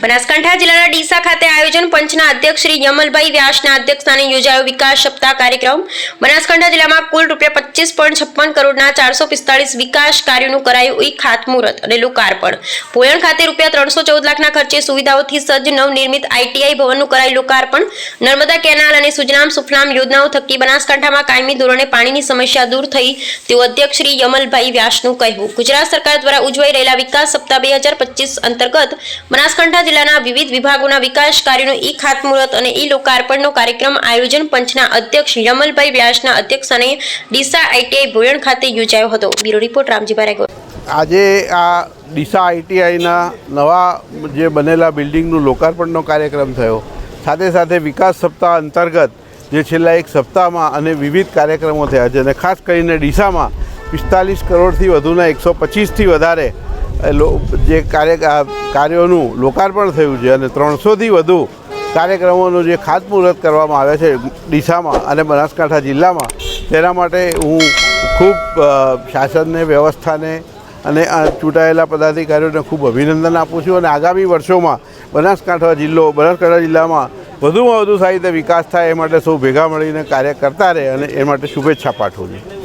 બનાસકાંઠા જિલ્લાના ડીસા ખાતે આયોજન પંચના અધ્યક્ષ શ્રી યમલભાઈ વ્યાસના અધ્યક્ષસ્થાને યોજાયો વિકાસ સપ્તાહ કાર્યક્રમ. બનાસકાંઠા જિલ્લામાં કુલ રૂપિયા પચીસ પોઈન્ટ છપ્પન કરોડના ચારસો પિસ્તાળીસ વિકાસ કાર્યોનું કરાયું ઈ ખાતમુહૂર્ત અને લોકાર્પણ. પોયણ ખાતે રૂપિયા ત્રણસો ચૌદ લાખના ખર્ચે સુવિધાઓથી સજ્જ નવનિર્મિત આઈટીઆઈ ભવનનું કરાયું લોકાર્પણ. નર્મદા કેનાલ અને સુજલામ સુફલામ યોજનાઓ થકી બનાસકાંઠામાં કાયમી ધોરણે પાણીની સમસ્યા દૂર થઈ, તેવું અધ્યક્ષ શ્રી યમલભાઈ વ્યાસનું કહેવું. ગુજરાત સરકાર દ્વારા ઉજવાઈ રહેલા વિકાસ સપ્તાહ બે અંતર્ગત બનાસકાંઠા જિલ્લાના વિવિધ વિભાગોના વિકાસ કાર્યોનું ઈ ખાતમુહૂર્ત અને ઈ લોકાર્પણનો કાર્યક્રમ આયોજન પંચના અધ્યક્ષ યમલભાઈ વ્યાસના અધ્યક્ષસ્થાને ડીસા આઈટીઆઈ ભોયણ ખાતે યોજાયો હતો. બ્યુરો રિપોર્ટ રામજીભાઈ રાયગોર આજે આ ડીસા આઈટીઆઈના નવા જે બનેલા બિલ્ડિંગનું લોકાર્પણનો કાર્યક્રમ થયો. સાથે સાથે વિકાસ સપ્તાહ અંતર્ગત જે છેલ્લા એક સપ્તાહમાં અને વિવિધ કાર્યક્રમો થયા છે. અને ખાસ કરીને ડીસામાં પિસ્તાલીસ કરોડથી વધુના એકસો પચીસથી વધારે જે કાર્ય કાર્યોનું લોકાર્પણ થયું છે અને ત્રણસોથી વધુ કાર્યક્રમોનું જે ખાતમુહૂર્ત કરવામાં આવ્યા છે ડીસામાં અને બનાસકાંઠા જિલ્લામાં, તેના માટે હું ખૂબ શાસનને, વ્યવસ્થાને અને ચૂંટાયેલા પદાધિકારીઓને ખૂબ અભિનંદન આપું છું અને આગામી વર્ષોમાં બનાસકાંઠા જિલ્લો, બનાસકાંઠા જિલ્લામાં વધુમાં વધુ સારી રીતે વિકાસ થાય એ માટે સૌ ભેગા મળીને કાર્ય કરતા રહે અને એ માટે શુભેચ્છા પાઠવું છું.